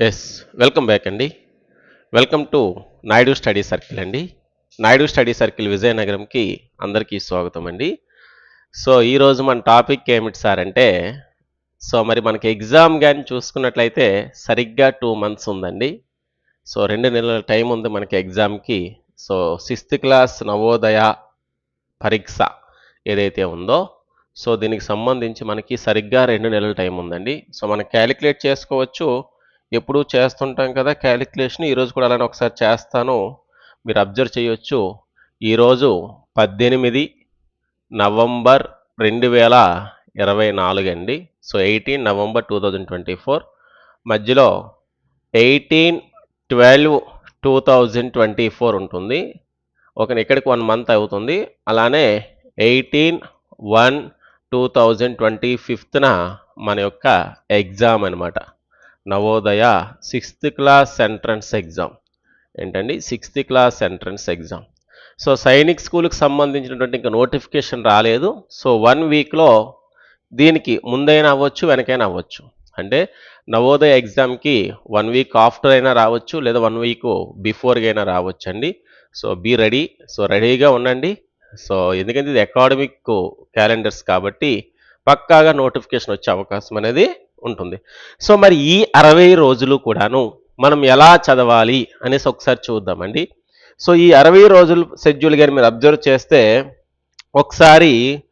Yes welcome back అండి welcome to Naidu study circle అండి Naidu study circle విజయనగరంకి అందరికీ స్వాగతం అండి సో ఈరోజు మన టాపిక్ ఏమిటి సార్ అంటే సో మరి మనకి ఎగ్జామ్ కానీ చూసుకున్నట్లయితే సరిగ్గా టూ మంత్స్ ఉందండి. సో రెండు నెలల టైం ఉంది మనకి ఎగ్జామ్కి సో సిక్స్త్ క్లాస్ నవోదయ పరీక్ష ఏదైతే ఉందో సో దీనికి సంబంధించి మనకి సరిగ్గా రెండు నెలల టైం ఉందండి. సో మనం క్యాలిక్యులేట్ చేసుకోవచ్చు. ఎప్పుడు చేస్తుంటాం కదా క్యాలిక్యులేషన్ ఈరోజు కూడా అలానే ఒకసారి చేస్తాను. మీరు అబ్జర్వ్ చేయొచ్చు. ఈరోజు పద్దెనిమిది నవంబర్ రెండు వేల ఇరవై నాలుగు అండి. So eighteen November two thousand twenty four. మధ్యలో eighteen twelve two thousand twenty four ఉంటుంది. ఒక ఇక్కడికి వన్ మంత్ అవుతుంది. అలానే eighteen one two thousand twenty ఫిఫ్త్న మన యొక్క ఎగ్జామ్ అనమాట Navodaya sixth class entrance exam. ఏంటండి? Sixth class entrance exam. So Sainik స్కూల్కి సంబంధించినటువంటి ఇంకా నోటిఫికేషన్ రాలేదు. సో వన్ వీక్లో దీనికి ముందైనా అవ్వచ్చు వెనకైనా అవ్వచ్చు. అంటే నవోదయ ఎగ్జామ్కి వన్ వీక్ ఆఫ్టర్ అయినా రావచ్చు లేదా వన్ వీక్ బిఫోర్గా అయినా రావచ్చు అండి సో బీ రెడీ. సో రెడీగా ఉండండి. సో ఎందుకంటే ఇది అకాడమిక్ క్యాలెండర్స్ కాబట్టి పక్కాగా నోటిఫికేషన్ వచ్చే అవకాశం అనేది ఉంటుంది. సో మరి ఈ అరవై రోజులు కూడాను మనం ఎలా చదవాలి అనేసి ఒకసారి చూద్దామండి. సో ఈ అరవై రోజులు షెడ్యూల్ కానీ మీరు అబ్జర్వ్ చేస్తే ఒకసారి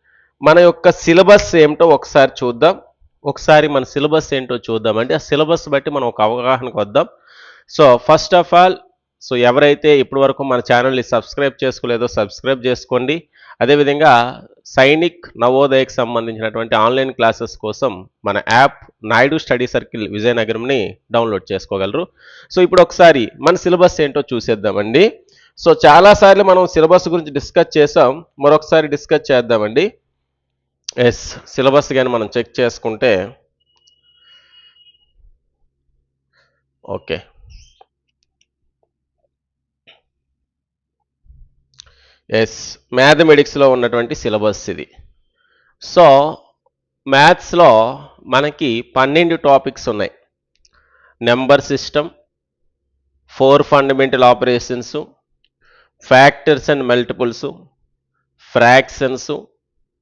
మన యొక్క సిలబస్ ఏమిటో ఒకసారి చూద్దాం. ఒకసారి మన సిలబస్ ఏంటో చూద్దామండి. ఆ సిలబస్ బట్టి మనం ఒక అవగాహనకు వద్దాం. So first of all so ఎవరైతే ఇప్పటి వరకు మన ఛానల్ని సబ్స్క్రైబ్ చేసుకోలేదో సబ్స్క్రైబ్ చేసుకోండి. అదేవిధంగా సైనిక్ నవోదయకు సంబంధించినటువంటి ఆన్లైన్ క్లాసెస్ కోసం మన యాప్ నాయుడు స్టడీ సర్కిల్ విజయనగరంని డౌన్లోడ్ చేసుకోగలరు. సో ఇప్పుడు ఒకసారి మన సిలబస్ ఏంటో చూసేద్దామండి. సో చాలాసార్లు మనం సిలబస్ గురించి డిస్కస్ చేసాం. మరొకసారి డిస్కస్ చేద్దామండి. ఎస్ సిలబస్ కానీ మనం చెక్ చేసుకుంటే. ఓకే. ఎస్ మ్యాథమెటిక్స్లో ఉన్నటువంటి సిలబస్ ఇది. సో మ్యాథ్స్లో మనకి పన్నెండు టాపిక్స్ ఉన్నాయి. Number system four fundamental operations factors and multiples fractions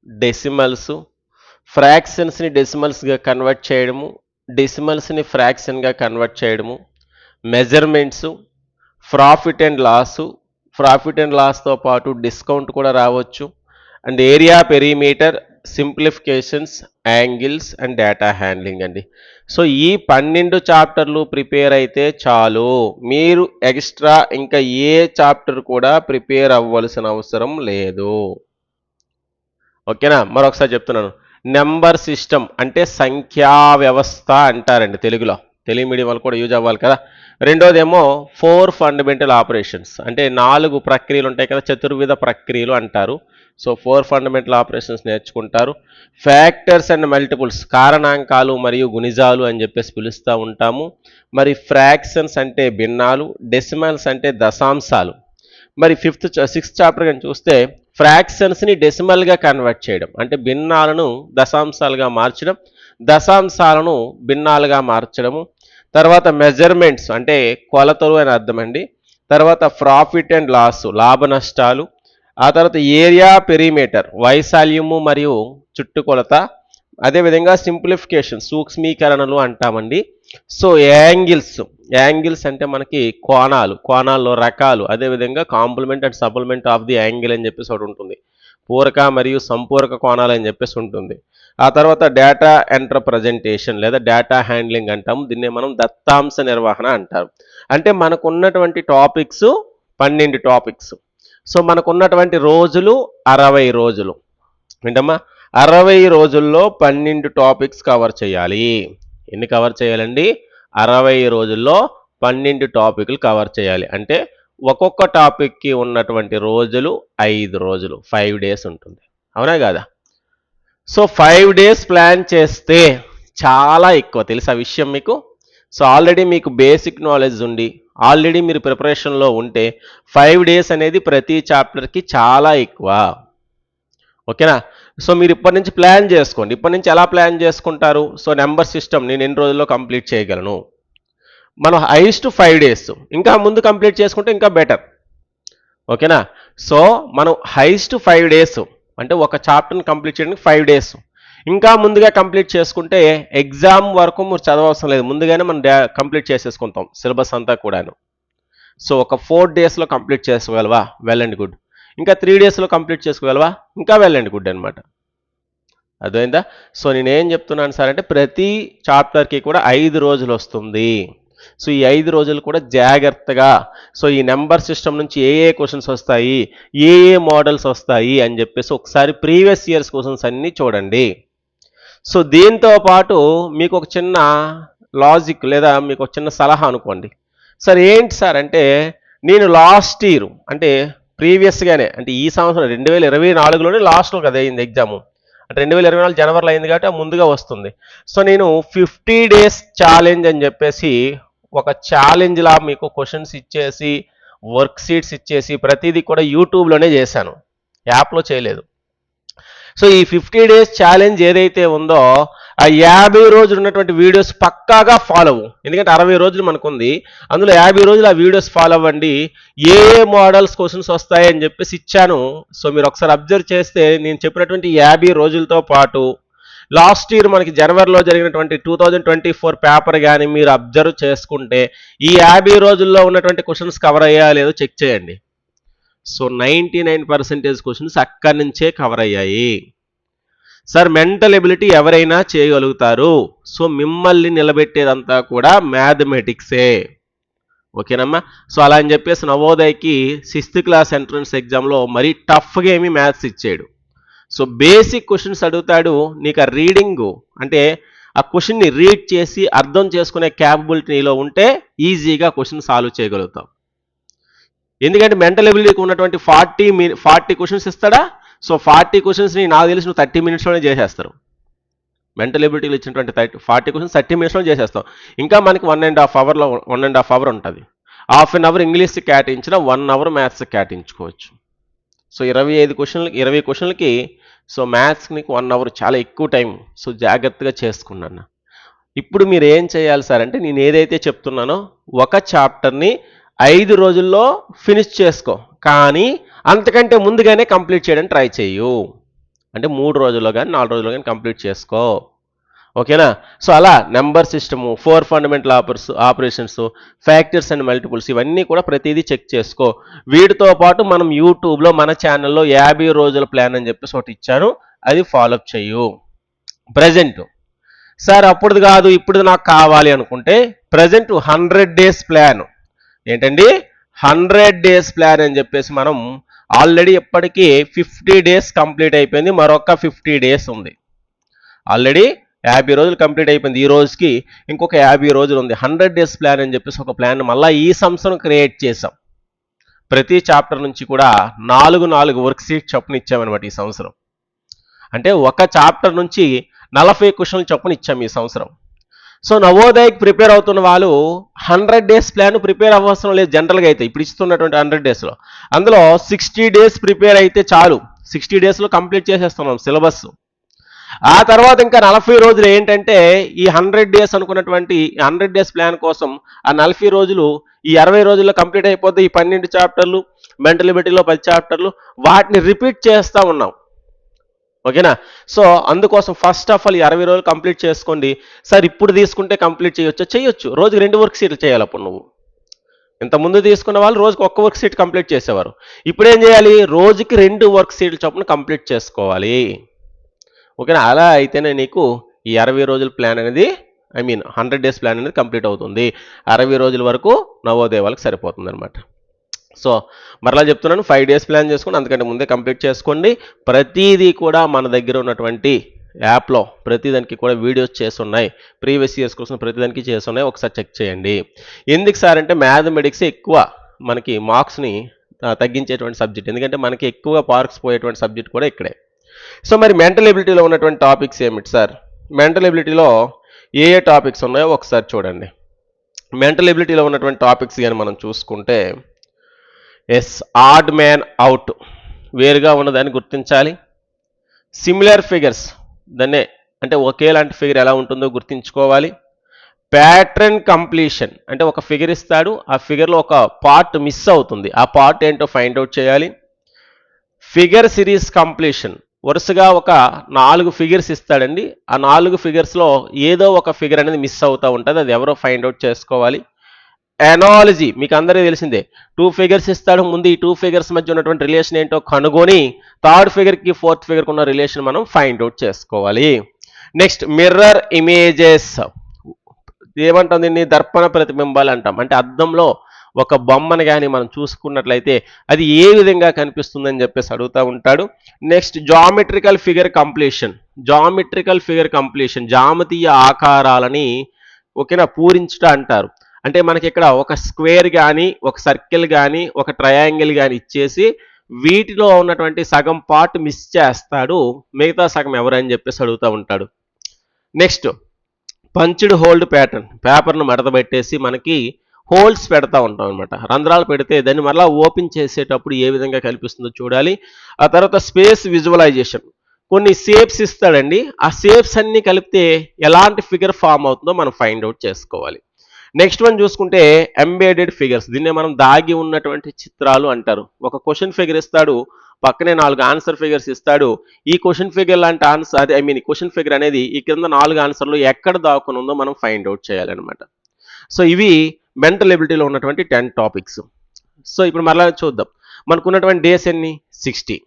decimals ఫ్రాక్షన్స్ని డెసిమల్స్గా కన్వర్ట్ చేయడము డెసిమల్స్ని ఫ్రాక్షన్గా కన్వర్ట్ చేయడము measurements profit and loss profit and లాస్తో పాటు డిస్కౌంట్ కూడా రావచ్చు. And area perimeter simplifications angles and data handling అండి. సో ఈ పన్నెండు చాప్టర్లు ప్రిపేర్ అయితే చాలు. మీరు ఎక్స్ట్రా ఇంకా ఏ చాప్టర్ కూడా ప్రిపేర్ అవ్వాల్సిన అవసరం లేదు. ఓకేనా? మరొకసారి చెప్తున్నాను. నెంబర్ సిస్టమ్ అంటే సంఖ్యా వ్యవస్థ అంటారండి తెలుగులో. తెలుగు మీడియం వాళ్ళు కూడా యూజ్ అవ్వాలి కదా. రెండోదేమో ఫోర్ ఫండమెంటల్ ఆపరేషన్స్. అంటే నాలుగు ప్రక్రియలు ఉంటాయి కదా చతుర్విధ ప్రక్రియలు అంటారు. సో ఫోర్ ఫండమెంటల్ ఆపరేషన్స్ నేర్చుకుంటారు. ఫ్యాక్టర్స్ అండ్ మల్టిపుల్స్ కారణాంకాలు మరియు గుణిజాలు అని చెప్పేసి పిలుస్తూ ఉంటాము. మరి ఫ్రాక్షన్స్ అంటే భిన్నాలు డెసిమల్స్ అంటే దశాంశాలు. మరి ఫిఫ్త్ సిక్స్త్ చాప్టర్ కానీ చూస్తే ఫ్రాక్షన్స్ని డెసిమల్గా కన్వర్ట్ చేయడం అంటే భిన్నాలను దశాంశాలుగా మార్చడం దశాంశాలను భిన్నాలుగా మార్చడము తర్వాత మెజర్మెంట్స్ అంటే కొలతలు అని అర్థమండి తర్వాత ప్రాఫిట్ అండ్ లాస్ లాభ నష్టాలు ఆ తర్వాత ఏరియా పెరిమీటర్ వైశాల్యము మరియు చుట్టుకొలత అదేవిధంగా సింప్లిఫికేషన్ సూక్ష్మీకరణలు అంటామండి. సో యాంగిల్స్ యాంగిల్స్ అంటే మనకి కోణాలు కోణాల్లో రకాలు అదేవిధంగా complement and supplement of the angle అని చెప్పేసి ఒకటి ఉంటుంది. పూరక మరియు సంపూరక కోణాలు అని చెప్పేసి ఉంటుంది. ఆ తర్వాత డేటా ఎంటర్ ప్రజెంటేషన్ లేదా డేటా హ్యాండ్లింగ్ అంటాము దీన్నే మనం దత్తాంశ నిర్వహణ అంటారు అంటే మనకు ఉన్నటువంటి టాపిక్స్ పన్నెండు టాపిక్స్ సో మనకున్నటువంటి రోజులు అరవై రోజులు. ఏంటమ్మా? అరవై రోజుల్లో పన్నెండు టాపిక్స్ కవర్ చేయాలి. ఎన్ని కవర్ చేయాలండి? అరవై రోజుల్లో పన్నెండు టాపిక్లు కవర్ చేయాలి. అంటే ఒక్కొక్క టాపిక్కి ఉన్నటువంటి రోజులు ఐదు రోజులు ఫైవ్ డేస్ ఉంటుంది. అవునా కాదా? సో ఫైవ్ డేస్ ప్లాన్ చేస్తే చాలా ఎక్కువ. తెలుసా విషయం మీకు? సో ఆల్రెడీ మీకు బేసిక్ నాలెడ్జ్ ఉండి ఆల్రెడీ మీరు ప్రిపరేషన్లో ఉంటే ఫైవ్ డేస్ అనేది ప్రతి చాప్టర్కి చాలా ఎక్కువ. ఓకేనా? సో మీరు ఇప్పటి నుంచి ప్లాన్ చేసుకోండి. ఇప్పటి నుంచి ఎలా ప్లాన్ చేసుకుంటారు? సో నెంబర్ సిస్టమ్ నేను ఎన్ని రోజుల్లో కంప్లీట్ చేయగలను? మనం హైయెస్ట్ ఫైవ్ డేస్ ఇంకా ముందు కంప్లీట్ చేసుకుంటే ఇంకా బెటర్ ఓకేనా? సో మనం హైయెస్ట్ ఫైవ్ డేస్ అంటే ఒక చాప్టర్ని కంప్లీట్ చేయడానికి ఫైవ్ డేస్ ఇంకా ముందుగా కంప్లీట్ చేసుకుంటే ఎగ్జామ్ వరకు మీరు చదవవసరం లేదు. ముందుగానే మనం కంప్లీట్ చేసేసుకుంటాం. సిలబస్ అంతా కూడాను. సో ఒక ఫోర్ డేస్లో కంప్లీట్ చేసుకోగలవా? వెల్ అండ్ గుడ్ ఇంకా త్రీ డేస్లో కంప్లీట్ చేసుకోగలవా? ఇంకా వెల్ అండ్ గుడ్ అనమాట అర్థమైందా? సో నేనేం చెప్తున్నాను సార్ అంటే ప్రతి చాప్టర్కి కూడా ఐదు రోజులు వస్తుంది. సో ఈ ఐదు రోజులు కూడా జాగ్రత్తగా సో ఈ నెంబర్ సిస్టమ్ నుంచి ఏ ఏ క్వశ్చన్స్ వస్తాయి ఏ ఏ మోడల్స్ వస్తాయి అని చెప్పేసి ఒకసారి ప్రీవియస్ ఇయర్స్ క్వశ్చన్స్ అన్నీ చూడండి. సో దీంతో పాటు మీకు ఒక చిన్న లాజిక్ లేదా మీకు ఒక చిన్న సలహా అనుకోండి. సార్ ఏంటి సార్ అంటే నేను లాస్ట్ ఇయర్ అంటే ప్రీవియస్గానే అంటే ఈ సంవత్సరం రెండు వేల ఇరవై నాలుగులోనే లాస్ట్లో కదా అయింది ఎగ్జాము. అంటే రెండు వేల ఇరవై నాలుగు జనవరిలో అయింది కాబట్టి ముందుగా వస్తుంది. సో నేను ఫిఫ్టీ డేస్ ఛాలెంజ్ అని చెప్పేసి ఒక ఛాలెంజ్లా మీకు క్వశ్చన్స్ ఇచ్చేసి వర్క్ షీట్స్ ఇచ్చేసి ప్రతిదీ కూడా యూట్యూబ్లోనే చేశాను. యాప్లో చేయలేదు. సో ఈ ఫిఫ్టీ డేస్ ఛాలెంజ్ ఏదైతే ఉందో ఆ యాభై రోజులు ఉన్నటువంటి వీడియోస్ పక్కాగా ఫాలో అవ్వు. ఎందుకంటే అరవై రోజులు మనకుంది. అందులో యాభై రోజులు ఆ వీడియోస్ ఫాలో అవ్వండి. ఏ ఏ మోడల్స్ క్వశ్చన్స్ వస్తాయని చెప్పేసి ఇచ్చాను. సో మీరు ఒకసారి అబ్జర్వ్ చేస్తే నేను చెప్పినటువంటి యాభై రోజులతో పాటు లాస్ట్ ఇయర్ మనకి జనవరిలో జరిగినటువంటి two thousand twenty four paper కానీ మీరు అబ్జర్వ్ చేసుకుంటే ఈ యాభై రోజుల్లో ఉన్నటువంటి క్వశ్చన్స్ కవర్ అయ్యా లేదో చెక్ చేయండి. So ninety nine percentage questions అక్కడి నుంచే కవర్ అయ్యాయి. సార్ మెంటల్ ఎబిలిటీ ఎవరైనా చేయగలుగుతారు. సో మిమ్మల్ని నిలబెట్టేదంతా కూడా మ్యాథమెటిక్సే ఓకేనమ్మా? సో అలా అని చెప్పేసి నవోదయకి సిక్స్త్ క్లాస్ ఎంట్రన్స్ ఎగ్జామ్లో మరీ టఫ్గా ఏమీ మ్యాథ్స్ ఇచ్చాడు సో బేసిక్ క్వశ్చన్స్ అడుగుతాడు నీకు ఆ రీడింగు అంటే ఆ క్వశ్చన్ని రీడ్ చేసి అర్థం చేసుకునే క్యాపబిలిటీ నీలో ఉంటే ఈజీగా క్వశ్చన్ సాల్వ్ చేయగలుగుతాం ఎందుకంటే మెంటల్ ఎబిలిటీకి ఉన్నటువంటి ఫార్టీ మీ ఫార్టీ క్వశ్చన్స్ ఇస్తాడా? సో ఫార్టీ క్వశ్చన్స్ని నాకు తెలిసి నువ్వు థర్టీ మినిట్స్లోనే చేసేస్తారు. మెంటల్ ఎబిలిటీలు ఇచ్చినటువంటి థర్టీ ఫార్టీ క్వశ్చన్స్ థర్టీ మినిట్స్లో చేసేస్తాం ఇంకా మనకి వన్ అండ్ హాఫ్ అవర్లో వన్ అండ్ హాఫ్ అవర్ ఉంటుంది. హాఫ్ అన్ అవర్ ఇంగ్లీష్ కేటాయించిన వన్ అవర్ మ్యాథ్స్ కేటాయించుకోవచ్చు. సో ఇరవై ఐదు క్వశ్చన్లకి ఇరవై క్వశ్చన్లకి సో మ్యాథ్స్కి నీకు వన్ అవర్ చాలా ఎక్కువ టైం సో జాగ్రత్తగా చేసుకున్నాను ఇప్పుడు మీరు ఏం చేయాలి సార్ అంటే నేను ఏదైతే చెప్తున్నానో ఒక చాప్టర్ని ఐదు రోజుల్లో ఫినిష్ చేసుకో. కానీ అంతకంటే ముందుగానే కంప్లీట్ చేయడానికి ట్రై చేయు అంటే మూడు రోజుల్లో కానీ నాలుగు రోజుల్లో కానీ కంప్లీట్ చేసుకో. ఓకేనా? సో అలా number system four fundamental opers operations factors and multiples ఇవన్నీ కూడా ప్రతిదీ చెక్ చేసుకో. వీటితో పాటు మనం యూట్యూబ్లో మన ఛానల్లో యాభై రోజుల ప్లాన్ అని చెప్పేసి ఒకటి ఇచ్చాను అది ఫాలోఅప్ చెయ్యు. ప్రజెంట్. సార్ అప్పుడుది కాదు ఇప్పుడు నాకు కావాలి అనుకుంటే ప్రజెంట్ హండ్రెడ్ డేస్ ప్లాన్. ఏంటండి? హండ్రెడ్ డేస్ ప్లాన్ అని చెప్పేసి మనం ఆల్రెడీ ఇప్పటికీ ఫిఫ్టీ డేస్ కంప్లీట్ అయిపోయింది. మరొక ఫిఫ్టీ డేస్ ఉంది. ఆల్రెడీ యాభై రోజులు కంప్లీట్ అయిపోయింది. ఈ రోజుకి ఇంకొక యాభై రోజులు ఉంది. హండ్రెడ్ డేస్ ప్లాన్ అని చెప్పేసి ఒక ప్లాన్ మళ్ళీ ఈ సంవత్సరం క్రియేట్ చేసాం ప్రతి చాప్టర్ నుంచి కూడా నాలుగు నాలుగు వర్క్ షీట్ చొప్పున ఇచ్చామన్నమాట ఈ సంవత్సరం. అంటే ఒక చాప్టర్ నుంచి నలభై క్వశ్చన్లు చొప్పున ఇచ్చాం ఈ సంవత్సరం. సో నవోదయకి ప్రిపేర్ అవుతున్న వాళ్ళు హండ్రెడ్ డేస్ ప్లాన్ ప్రిపేర్ అవ్వవసరం లేదు జనరల్గా అయితే ఇప్పుడు ఇస్తున్నటువంటి హండ్రెడ్ డేస్లో. అందులో సిక్స్టీ డేస్ ప్రిపేర్ అయితే చాలు. సిక్స్టీ డేస్లో కంప్లీట్ చేసేస్తున్నాం సిలబస్. ఆ తర్వాత ఇంకా నలభై రోజులు ఏంటంటే ఈ హండ్రెడ్ డేస్ అనుకున్నటువంటి హండ్రెడ్ డేస్ ప్లాన్ కోసం ఆ నలభై రోజులు ఈ అరవై రోజుల్లో కంప్లీట్ అయిపోతే ఈ పన్నెండు చాప్టర్లు మెంటల్ పది చాప్టర్లు వాటిని రిపీట్ చేస్తూ ఉన్నాం. ఓకేనా? సో అందుకోసం ఫస్ట్ ఆఫ్ ఆల్ ఈ అరవై రోజులు కంప్లీట్ చేసుకోండి. సార్ ఇప్పుడు తీసుకుంటే కంప్లీట్ చేయొచ్చు? చేయొచ్చు. రోజుకి రెండు వర్క్ షీట్లు చేయాలి అప్పుడు నువ్వు. ఇంత ముందు తీసుకున్న వాళ్ళు రోజుకి ఒక్క వర్క్ షీట్ కంప్లీట్ చేసేవారు. ఇప్పుడు ఏం చేయాలి? రోజుకి రెండు వర్క్ షీట్లు చొప్పున కంప్లీట్ చేసుకోవాలి. ఓకేనా? అలా అయితేనే నీకు ఈ అరవై రోజుల ప్లాన్ అనేది I mean hundred days plan అనేది కంప్లీట్ అవుతుంది. అరవై రోజుల వరకు నవోదయ వాళ్ళకి సరిపోతుంది అనమాట సో మరలా చెప్తున్నాను ఫైవ్ డేస్ ప్లాన్ చేసుకుని అందుకంటే ముందే కంప్లీట్ చేసుకోండి. ప్రతిదీ కూడా మన దగ్గర ఉన్నటువంటి యాప్లో ప్రతిదానికి కూడా వీడియోస్ చేస్తున్నాయి. ప్రీవియస్ ఇయర్స్ కోసం ప్రతిదానికి చేస్తున్నాయి. ఒకసారి చెక్ చేయండి. ఎందుకు సార్ అంటే మ్యాథమెటిక్స్ ఎక్కువ మనకి మార్క్స్ని తగ్గించేటువంటి సబ్జెక్ట్. ఎందుకంటే మనకి ఎక్కువగా పార్క్స్ పోయేటువంటి సబ్జెక్ట్ కూడా ఇక్కడే. సో మరి మెంటల్ ఎబిలిటీలో ఉన్నటువంటి టాపిక్స్ ఏమిటి సార్? మెంటల్ ఎబిలిటీలో ఏ ఏ టాపిక్స్ ఉన్నాయో ఒకసారి చూడండి. మెంటల్ ఎబిలిటీలో ఉన్నటువంటి టాపిక్స్ కానీ మనం చూసుకుంటే ఎస్ ఆడ్ మ్యాన్ అవుట్. వేరుగా ఉన్నదాన్ని గుర్తించాలి. సిమిలర్ ఫిగర్స్ దాన్నే అంటే ఒకేలాంటి ఫిగర్ ఎలా ఉంటుందో గుర్తించుకోవాలి. ప్యాటర్న్ కంప్లీషన్ అంటే ఒక ఫిగర్ ఇస్తాడు ఆ ఫిగర్లో ఒక పార్ట్ మిస్ అవుతుంది. ఆ పార్ట్ ఏంటో ఫైండ్ అవుట్ చేయాలి. ఫిగర్ సిరీస్ కంప్లీషన్ వరుసగా ఒక నాలుగు ఫిగర్స్ ఇస్తాడండి. ఆ నాలుగు ఫిగర్స్లో ఏదో ఒక ఫిగర్ అనేది మిస్ అవుతూ ఉంటుంది. అది ఎవరో ఫైండ్ అవుట్ చేసుకోవాలి. ఎనాలజీ మీకు అందరికీ తెలిసిందే. టూ ఫిగర్స్ ఇస్తాడు. ముందు ఈ టూ ఫిగర్స్ మధ్య ఉన్నటువంటి రిలేషన్ ఏంటో కనుగొని థర్డ్ ఫిగర్కి ఫోర్త్ ఫిగర్కి ఉన్న రిలేషన్ మనం ఫైండ్ అవుట్ చేసుకోవాలి. నెక్స్ట్ మిర్రర్ ఇమేజెస్ ఏమంటాం దీన్ని? దర్పణ ప్రతిబింబాలు అంటాం. అంటే అద్దంలో ఒక బొమ్మను కానీ మనం చూసుకున్నట్లయితే అది ఏ విధంగా కనిపిస్తుందని చెప్పేసి అడుగుతూ ఉంటాడు. Next geometrical figure completion geometrical figure completion జామతీయ ఆకారాలని ఓకేనా పూరించుట అంటారు. అంటే మనకి ఇక్కడ ఒక స్క్వేర్ కానీ ఒక సర్కిల్ కానీ ఒక ట్రయాంగిల్ కానీ ఇచ్చేసి వీటిలో ఉన్నటువంటి సగం పార్ట్ మిస్ చేస్తాడు. మిగతా సగం ఎవరని చెప్పేసి అడుగుతూ ఉంటాడు. నెక్స్ట్ పంచ్డ్ హోల్డ్ ప్యాటర్న్ పేపర్ను మడతబెట్టేసి మనకి హోల్స్ పెడతా ఉంటాం అనమాట రంధ్రాలు పెడితే దాన్ని మరలా ఓపెన్ చేసేటప్పుడు ఏ విధంగా కనిపిస్తుందో చూడాలి. ఆ తర్వాత స్పేస్ విజువలైజేషన్. కొన్ని షేప్స్ ఇస్తాడండి. ఆ షేప్స్ అన్నీ కలిపితే ఎలాంటి ఫిగర్ ఫామ్ అవుతుందో మనం ఫైండ్ అవుట్ చేసుకోవాలి. నెక్స్ట్ వన్ చూసుకుంటే ఎంబేడెడ్ ఫిగర్స్. దీన్నే మనం దాగి ఉన్నటువంటి చిత్రాలు అంటారు. ఒక క్వశ్చన్ ఫిగర్ ఇస్తాడు. పక్కనే నాలుగు ఆన్సర్ ఫిగర్స్ ఇస్తాడు. ఈ క్వశ్చన్ ఫిగర్ లాంటి ఆన్సర్ అదే ఐ మీన్ క్వశ్చన్ ఫిగర్ అనేది ఈ కింద నాలుగు ఆన్సర్లు ఎక్కడ దాక్కునుందో మనం ఫైండ్ అవుట్ చేయాలన్నమాట. సో ఇవి మెంటల్ ఎబిలిటీలో ఉన్నటువంటి టెన్ టాపిక్స్. సో ఇప్పుడు మరలా చూద్దాం. మనకు ఉన్నటువంటి డేస్ ఎన్ని? సిక్స్టీ.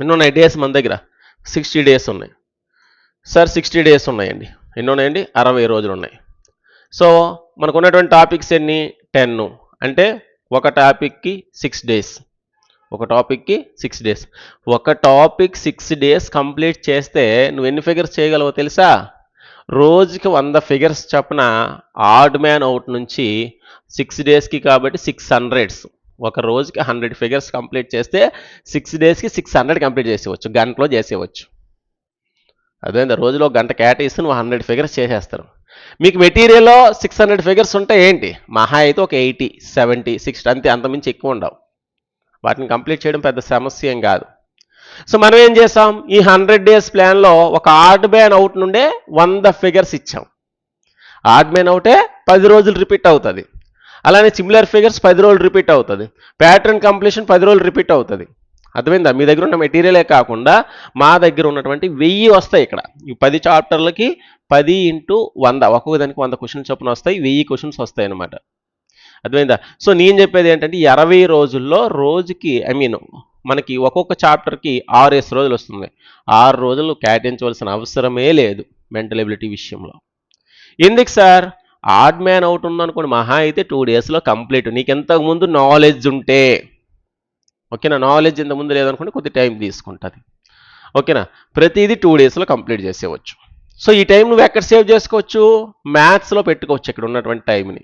ఎన్ని ఉన్నాయి డేస్ మన దగ్గర? సిక్స్టీ డేస్ ఉన్నాయి. సార్ సిక్స్టీ డేస్ ఉన్నాయండి. ఎన్ని ఉన్నాయండి అరవై రోజులు ఉన్నాయి. సో మనకు ఉన్నటువంటి టాపిక్స్ ఎన్ని? టెన్. అంటే ఒక టాపిక్కి సిక్స్ డేస్. ఒక టాపిక్కి సిక్స్ డేస్. ఒక టాపిక్ సిక్స్ డేస్ కంప్లీట్ చేస్తే నువ్వు ఎన్ని ఫిగర్స్ చేయగలవో తెలుసా? రోజుకి వంద ఫిగర్స్ చొప్పున ఆడ్ మ్యాన్ అవుట్ నుంచి సిక్స్ డేస్కి కాబట్టి సిక్స్ హండ్రెడ్స్ ఒక రోజుకి హండ్రెడ్ ఫిగర్స్ కంప్లీట్ చేస్తే సిక్స్ డేస్కి సిక్స్ హండ్రెడ్ కంప్లీట్ చేసేవచ్చు గంటలో చేసేవచ్చు అదేంటే రోజులో గంట కేటాయిస్తే నువ్వు హండ్రెడ్ ఫిగర్స్ చేసేస్తారు. మీకు మెటీరియల్లో సిక్స్ హండ్రెడ్ ఫిగర్స్ ఉంటే ఏంటి? మహా అయితే ఒక ఎయిటీ సెవెంటీ సిక్స్టీ అంతే అంతమించి ఎక్కువ ఉండవు. వాటిని కంప్లీట్ చేయడం పెద్ద సమస్య ఏం కాదు. సో మనం ఏం చేసాం? ఈ హండ్రెడ్ డేస్ ప్లాన్లో ఒక ఆర్డ్ బ్యాన్ అవుట్ నుండే వంద ఫిగర్స్ ఇచ్చాం. ఆర్డ్ మ్యాన్ అవుటే పది రోజులు రిపీట్ అవుతుంది. అలానే సిమిలర్ ఫిగర్స్ పది రోజులు రిపీట్ అవుతుంది. ప్యాటర్న్ కంప్లీషన్ పది రోజులు రిపీట్ అవుతుంది. అర్థమైందా? మీ దగ్గర ఉన్న మెటీరియలే కాకుండా మా దగ్గర ఉన్నటువంటి వెయ్యి వస్తాయి ఇక్కడ. ఈ పది చాప్టర్లకి పది ఇంటూ వంద. ఒక్కొక్క దానికి వంద క్వశ్చన్స్ చొప్పున వస్తాయి వెయ్యి క్వశ్చన్స్ వస్తాయి అన్నమాట. అర్థమైందా? సో నేను చెప్పేది ఏంటంటే ఇరవై అరవై రోజుల్లో రోజుకి ఐ మీన్ మనకి ఒక్కొక్క చాప్టర్కి ఆరేసి రోజులు వస్తుంది. ఆరు రోజులు కేటాయించవలసిన అవసరమే లేదు మెంటల్ ఎబిలిటీ విషయంలో. ఎందుకు సార్? ఆడ్ మ్యాన్ అవుట్ ఉందనుకోండి మహా అయితే టూ డేస్లో కంప్లీట్ నీకు ఇంతకుముందు నాలెడ్జ్ ఉంటే. ఓకేనా? నాలెడ్జ్ ఇంతకుముందు ముందు కొద్ది టైం తీసుకుంటుంది. ఓకేనా? ప్రతిదీ టూ డేస్లో కంప్లీట్ చేసేవచ్చు. సో ఈ టైం నువ్వు ఎక్కడ సేవ్ చేసుకోవచ్చు? మ్యాథ్స్లో పెట్టుకోవచ్చు ఇక్కడ ఉన్నటువంటి టైంని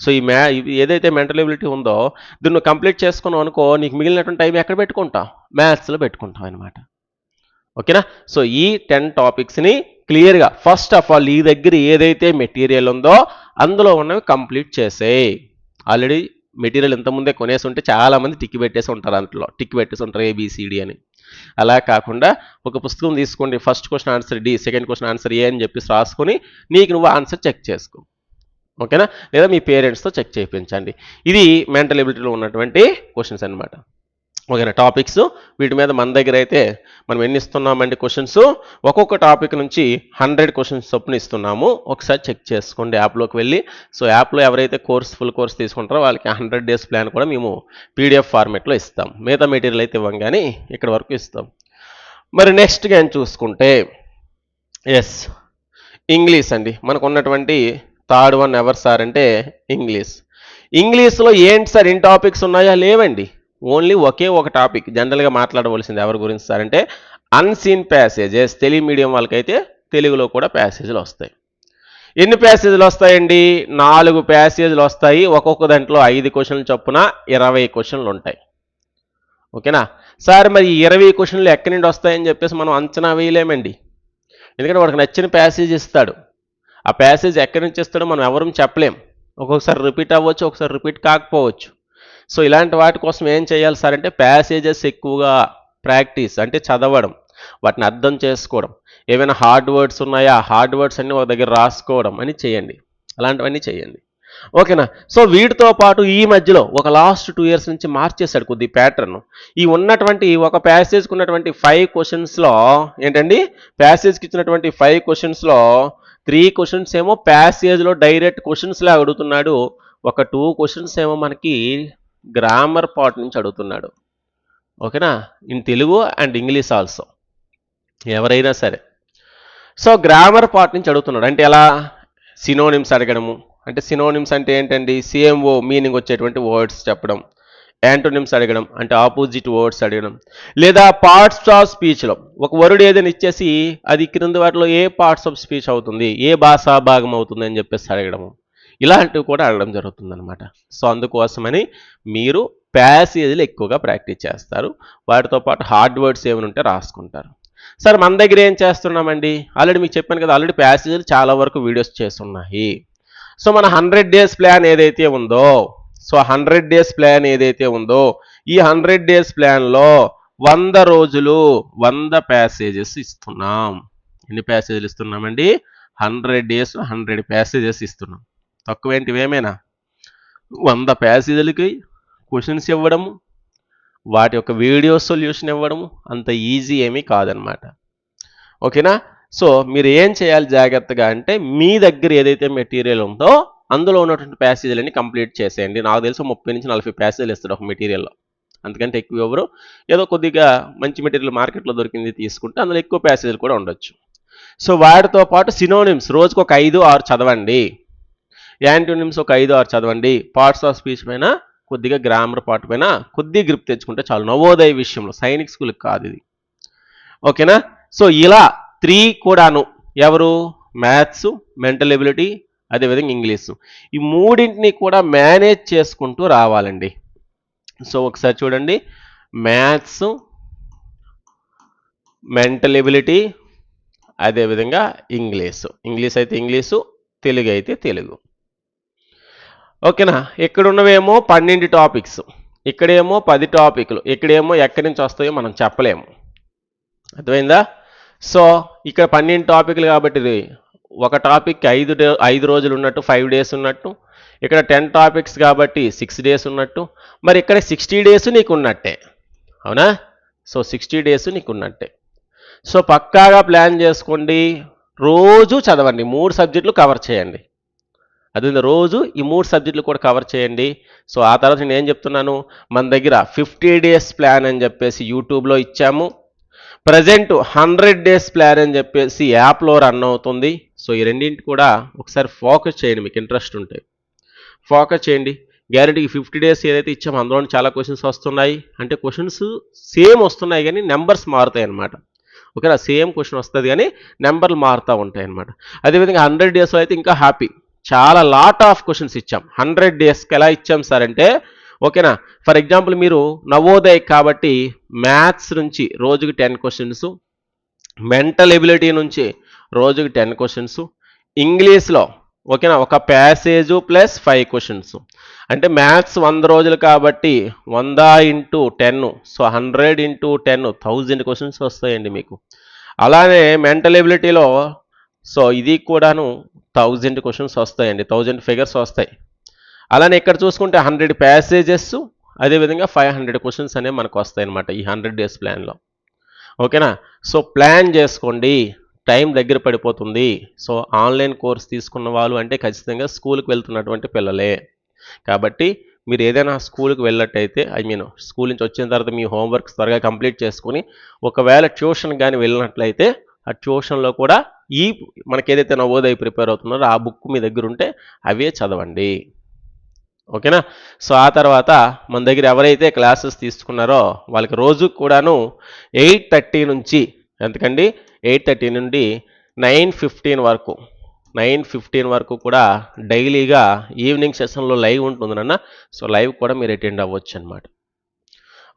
సో ఈ మ్యా ఏదైతే మెంటల్ ఎబిలిటీ ఉందో దీన్ని కంప్లీట్ చేసుకున్నావు అనుకో నీకు మిగిలినటువంటి టైం ఎక్కడ పెట్టుకుంటావు? మ్యాథ్స్లో పెట్టుకుంటావు అనమాట ఓకేనా? సో ఈ టెన్ టాపిక్స్ని క్లియర్గా ఫస్ట్ ఆఫ్ ఆల్ ఈ దగ్గర ఏదైతే మెటీరియల్ ఉందో అందులో ఉన్నవి కంప్లీట్ చేసేయి. ఆల్రెడీ మెటీరియల్ ఇంతకుముందే కొనేసి ఉంటే చాలామంది టిక్కి పెట్టేసి ఉంటారు అందులో. టిక్కి పెట్టేసి ఉంటారు ఏబిసిడి అని. అలా కాకుండా ఒక పుస్తకం తీసుకోండి. First question answer D second question answer A అని చెప్పేసి రాసుకొని నీకు నువ్వు ఆన్సర్ చెక్ చేసుకో. ఓకేనా? లేదా మీ పేరెంట్స్తో చెక్ చేయించండి. ఇది మెంటల్ ఎబిలిటీలో ఉన్నటువంటి క్వశ్చన్స్ అన్నమాట. ఓకేనా? టాపిక్స్ వీటి మీద మన దగ్గర అయితే మనం ఎన్ని ఇస్తున్నామండి క్వశ్చన్స్? ఒక్కొక్క టాపిక్ నుంచి హండ్రెడ్ క్వశ్చన్స్ చొప్పున ఇస్తున్నాము. ఒకసారి చెక్ చేసుకోండి యాప్లోకి వెళ్ళి. సో యాప్లో ఎవరైతే కోర్స్ ఫుల్ కోర్స్ తీసుకుంటారో వాళ్ళకి హండ్రెడ్ డేస్ ప్లాన్ కూడా మేము పీడిఎఫ్ ఫార్మేట్లో ఇస్తాం. మిగతా మెటీరియల్ అయితే ఇవ్వం కానీ ఇక్కడ వరకు ఇస్తాం. మరి నెక్స్ట్ కానీ చూసుకుంటే ఎస్ ఇంగ్లీష్ అండి. మనకు ఉన్నటువంటి థర్డ్ వన్ ఎవర్ సార్ అంటే ఇంగ్లీష్. ఇంగ్లీష్లో ఏంటి సార్ ఇన్ టాపిక్స్ ఉన్నాయా? లేవండి. ఓన్లీ ఒకే ఒక టాపిక్ జనరల్గా మాట్లాడవలసింది ఎవరి గురించి సార్ అంటే అన్సీన్ ప్యాసేజెస్. తెలుగు మీడియం వాళ్ళకైతే తెలుగులో కూడా ప్యాసేజ్లు వస్తాయి. ఎన్ని ప్యాసేజ్లు వస్తాయండి? నాలుగు ప్యాసేజ్లు వస్తాయి. ఒక్కొక్క దాంట్లో ఐదు క్వశ్చన్లు చొప్పున ఇరవై క్వశ్చన్లు ఉంటాయి. ఓకేనా? సార్ మరి ఇరవై క్వశ్చన్లు ఎక్కడి నుండి వస్తాయని చెప్పేసి మనం అంచనా వేయలేమండి. ఎందుకంటే వాడికి నచ్చిన ప్యాసేజ్ ఇస్తాడు. ఆ ప్యాసేజ్ ఎక్కడి నుంచి ఇస్తాడో మనం ఎవరూ చెప్పలేం. ఒక్కొక్కసారి రిపీట్ అవ్వచ్చు ఒకసారి రిపీట్ కాకపోవచ్చు. సో ఇలాంటి వాటి కోసం ఏం చేయాలి సార్ అంటే ప్యాసేజెస్ ఎక్కువగా ప్రాక్టీస్ అంటే చదవడం వాటిని అర్థం చేసుకోవడం. ఏమైనా హార్డ్ వర్డ్స్ ఉన్నాయా? హార్డ్ వర్డ్స్ అన్నీ ఒక దగ్గర రాసుకోవడం అని చేయండి. అలాంటివన్నీ చేయండి. ఓకేనా సో వీటితో పాటు ఈ మధ్యలో ఒక లాస్ట్ టూ ఇయర్స్ నుంచి మార్చేశాడు కొద్ది ప్యాటర్న్ ఈ ఉన్నటువంటి ఒక ప్యాసేజ్కి ఉన్నటువంటి ఫైవ్ క్వశ్చన్స్లో ఏంటండి? ప్యాసేజ్కి ఇచ్చినటువంటి ఫైవ్ క్వశ్చన్స్లో త్రీ క్వశ్చన్స్ ఏమో ప్యాసేజ్లో డైరెక్ట్ క్వశ్చన్స్లా అడుగుతున్నాడు. ఒక టూ క్వశ్చన్స్ ఏమో మనకి గ్రామర్ పార్ట్ నుంచి అడుగుతున్నాడు. ఓకేనా in Telugu and English also ఎవరైనా సరే. సో గ్రామర్ పార్ట్ నుంచి అడుగుతున్నాడు. అంటే ఎలా? సినోనిమ్స్ అడగడము. అంటే సినోనిమ్స్ అంటే ఏంటండి? సిఎంఓ మీనింగ్ వచ్చేటువంటి వర్డ్స్ చెప్పడం. యాంటోనిమ్స్ అడగడం అంటే ఆపోజిట్ వర్డ్స్ అడగడం లేదా పార్ట్స్ ఆఫ్ స్పీచ్లో ఒక వర్డ్ ఏదైనా ఇచ్చేసి అది క్రింద వాటిలో ఏ పార్ట్స్ ఆఫ్ స్పీచ్ అవుతుంది ఏ భాషా భాగం అవుతుంది అని చెప్పేసి అడగడము. ఇలాంటివి కూడా అడగడం జరుగుతుందన్నమాట. సో అందుకోసమని మీరు ప్యాసేజ్లు ఎక్కువగా ప్రాక్టీస్ చేస్తారు. వాటితో పాటు హార్డ్ వర్డ్స్ ఏమైనా ఉంటే రాసుకుంటారు. సార్ మన దగ్గర ఏం చేస్తున్నామండి? ఆల్రెడీ మీకు చెప్పాను కదా ఆల్రెడీ ప్యాసేజీలు చాలా వరకు వీడియోస్ చేస్తున్నాయి సో మన హండ్రెడ్ డేస్ ప్లాన్ ఏదైతే ఉందో సో హండ్రెడ్ డేస్ ప్లాన్ ఏదైతే ఉందో ఈ హండ్రెడ్ డేస్ ప్లాన్లో వంద రోజులు వంద ప్యాసేజెస్ ఇస్తున్నాం. ఎన్ని ప్యాసేజీలు ఇస్తున్నామండి? హండ్రెడ్ డేస్ హండ్రెడ్ ప్యాసేజెస్ ఇస్తున్నాం. తక్కువేంటివి ఏమైనా వంద ప్యాసేజీలకి క్వశ్చన్స్ ఇవ్వడము వాటి యొక్క వీడియో సొల్యూషన్ ఇవ్వడము అంత ఈజీ ఏమీ కాదనమాట. ఓకేనా? సో మీరు ఏం చేయాలి జాగ్రత్తగా అంటే మీ దగ్గర ఏదైతే మెటీరియల్ ఉందో అందులో ఉన్నటువంటి ప్యాసేజీలన్నీ కంప్లీట్ చేసేయండి. నాకు తెలిసి ముప్పై నుంచి నలభై ప్యాసేజీలు ఇస్తాడు ఒక మెటీరియల్లో అందుకంటే ఎక్కువ ఎవరు? ఏదో కొద్దిగా మంచి మెటీరియల్ మార్కెట్లో దొరికింది తీసుకుంటే అందులో ఎక్కువ ప్యాసేజీలు కూడా ఉండొచ్చు. సో వాటితో పాటు సినోనిమ్స్ రోజుకు ఒక ఐదు ఆరు చదవండి. యాంటోనిమ్స్ ఒక ఐదు ఆరు చదవండి. పార్ట్స్ ఆఫ్ స్పీచ్ పైన కొద్దిగా గ్రామర్ పార్ట్ పైన కొద్దిగా గ్రిప్ తెచ్చుకుంటే చాలు. నవోదయ విషయంలో సైనిక్ స్కూల్కి కాదు ఇది. ఓకేనా? సో ఇలా త్రీ కూడాను ఎవరు? మ్యాథ్స్ మెంటల్ ఎబిలిటీ అదేవిధంగా ఇంగ్లీషు. ఈ మూడింటిని కూడా మేనేజ్ చేసుకుంటూ రావాలండి. సో ఒకసారి చూడండి. మ్యాథ్స్ మెంటల్ ఎబిలిటీ అదేవిధంగా ఇంగ్లీషు. ఇంగ్లీష్ అయితే ఇంగ్లీషు తెలుగు అయితే తెలుగు. ఓకేనా? ఇక్కడ ఉన్నవేమో పన్నెండు టాపిక్స్. ఇక్కడేమో పది టాపిక్లు. ఇక్కడేమో ఎక్కడి నుంచి వస్తాయో మనం చెప్పలేము. అర్థమైందా? సో ఇక్కడ పన్నెండు టాపిక్లు కాబట్టి ఒక టాపిక్ ఐదు డే- ఐదు రోజులు ఉన్నట్టు ఫైవ్ డేస్ ఉన్నట్టు ఇక్కడ టెన్ టాపిక్స్ కాబట్టి సిక్స్ డేస్ ఉన్నట్టు మరి ఇక్కడ సిక్స్టీ డేస్ నీకు ఉన్నట్టే అవునా? సో సిక్స్టీ డేస్ నీకు ఉన్నట్టే సో పక్కాగా ప్లాన్ చేసుకోండి. రోజు చదవండి. మూడు సబ్జెక్టులు కవర్ చేయండి. అది రోజు ఈ మూడు సబ్జెక్టులు కూడా కవర్ చేయండి. సో ఆ తర్వాత నేను ఏం చెప్తున్నాను? మన దగ్గర ఫిఫ్టీ డేస్ ప్లాన్ అని చెప్పేసి యూట్యూబ్లో ఇచ్చాము. ప్రజెంట్ హండ్రెడ్ డేస్ ప్లాన్ అని చెప్పేసి యాప్లో రన్ అవుతుంది. సో ఈ రెండింటి కూడా ఒకసారి ఫోకస్ చేయండి మీకు ఇంట్రెస్ట్ ఉంటే. ఫోకస్ చేయండి. గ్యారెంటీకి ఫిఫ్టీ డేస్ ఏదైతే ఇచ్చామో అందులో చాలా క్వశ్చన్స్ వస్తున్నాయి. అంటే క్వశ్చన్స్ సేమ్ వస్తున్నాయి కానీ నెంబర్స్ మారుతాయి అన్నమాట. ఓకేనా? సేమ్ క్వశ్చన్ వస్తుంది కానీ నెంబర్లు మారుతూ ఉంటాయి అనమాట అదేవిధంగా హండ్రెడ్ డేస్లో అయితే ఇంకా హ్యాపీ. చాలా లాట్ ఆఫ్ క్వశ్చన్స్ ఇచ్చాం. హండ్రెడ్ డేస్కి ఎలా ఇచ్చాం సార్ అంటే ఓకేనా? ఫర్ ఎగ్జాంపుల్ మీరు నవోదయ్ కాబట్టి మ్యాథ్స్ నుంచి రోజుకి టెన్ క్వశ్చన్స్ మెంటల్ ఎబిలిటీ నుంచి రోజుకి టెన్ క్వశ్చన్స్. ఇంగ్లీష్లో ఓకేనా? ఒక ప్యాసేజు ప్లస్ ఫైవ్ క్వశ్చన్స్ అంటే మ్యాథ్స్ వంద రోజులు కాబట్టి వంద into ten so hundred into ten thousand questions వస్తాయండి మీకు. అలానే మెంటల్ ఎబిలిటీలో సో ఇది కూడాను థౌజండ్ క్వశ్చన్స్ వస్తాయండి. థౌజండ్ ఫిగర్స్ వస్తాయి. అలానే ఇక్కడ చూసుకుంటే హండ్రెడ్ ప్యాసేజెస్ అదేవిధంగా ఫైవ్ హండ్రెడ్ క్వశ్చన్స్ అనేవి మనకు వస్తాయి అనమాట ఈ హండ్రెడ్ డేస్ ప్లాన్లో ఓకేనా? సో ప్లాన్ చేసుకోండి. టైం దగ్గర పడిపోతుంది. సో ఆన్లైన్ కోర్స్ తీసుకున్న వాళ్ళు అంటే ఖచ్చితంగా స్కూల్కి వెళ్తున్నటువంటి పిల్లలే. కాబట్టి మీరు ఏదైనా స్కూల్కి వెళ్ళినట్టయితే ఐ మీన్ స్కూల్ నుంచి వచ్చిన తర్వాత మీ హోంవర్క్ త్వరగా కంప్లీట్ చేసుకుని ఒకవేళ ట్యూషన్ కానీ వెళ్ళినట్లయితే ఆ ట్యూషన్లో కూడా ఈ మనకి ఏదైతే నవోదయ ప్రిపేర్ అవుతున్నారో ఆ బుక్ మీ దగ్గర ఉంటే అవే చదవండి. ఓకేనా? సో ఆ తర్వాత మన దగ్గర ఎవరైతే క్లాసెస్ తీసుకున్నారో వాళ్ళకి రోజు కూడాను ఎయిట్ థర్టీ నుంచి ఎంతకండి? ఎయిట్ థర్టీ నుండి నైన్ ఫిఫ్టీన్ వరకు. నైన్ ఫిఫ్టీన్ వరకు కూడా డైలీగా ఈవినింగ్ సెషన్లో లైవ్ ఉంటుంది నాన్న. సో లైవ్ కూడా మీరు అటెండ్ అవ్వచ్చు అనమాట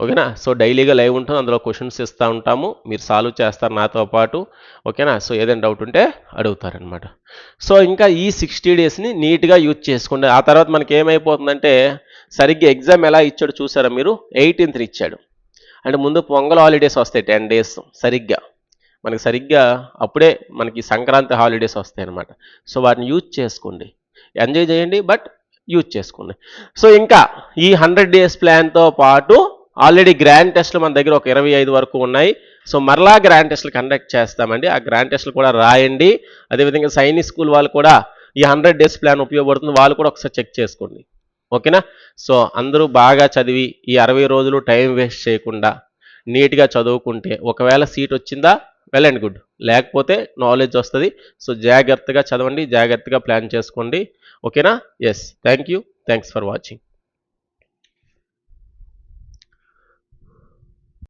ఓకేనా? సో డైలీగా లైవ్ ఉంటుంది. అందులో క్వశ్చన్స్ ఇస్తూ ఉంటాము. మీరు సాల్వ్ చేస్తారు నాతో పాటు. ఓకేనా? సో ఏదైనా డౌట్ ఉంటే అడుగుతారనమాట సో ఇంకా ఈ సిక్స్టీ డేస్ని నీట్గా యూజ్ చేసుకోండి. ఆ తర్వాత మనకి ఏమైపోతుందంటే సరిగ్గా ఎగ్జామ్ ఎలా ఇచ్చాడు చూసారా మీరు? ఎయిటీన్త్ ఇచ్చాడు. అంటే ముందు పొంగల్ హాలిడేస్ వస్తాయి టెన్ డేస్ సరిగ్గా. మనకి సరిగ్గా అప్పుడే మనకి సంక్రాంతి హాలిడేస్ వస్తాయి అనమాట సో వాటిని యూజ్ చేసుకోండి. ఎంజాయ్ చేయండి బట్ యూజ్ చేసుకోండి. సో ఇంకా ఈ హండ్రెడ్ డేస్ ప్లాన్తో పాటు ఆల్రెడీ గ్రాండ్ టెస్ట్లు మన దగ్గర ఒక ఇరవై ఐదు వరకు ఉన్నాయి. సో మరలా గ్రాండ్ టెస్ట్లు కండక్ట్ చేస్తామండి. ఆ గ్రాండ్ టెస్ట్లు కూడా రాయండి. అదేవిధంగా సైనిక్ స్కూల్ వాళ్ళు కూడా ఈ హండ్రెడ్ డేస్ ప్లాన్ ఉపయోగపడుతుంది. వాళ్ళు కూడా ఒకసారి చెక్ చేసుకోండి. ఓకేనా? సో అందరూ బాగా చదివి ఈ అరవై రోజులు టైం వేస్ట్ చేయకుండా నీట్గా చదువుకుంటే ఒకవేళ సీట్ వచ్చిందా? వెల్ అండ్ గుడ్ లేకపోతే నాలెడ్జ్ వస్తుంది. సో జాగ్రత్తగా చదవండి జాగ్రత్తగా ప్లాన్ చేసుకోండి. ఓకేనా yes thank you thanks for watching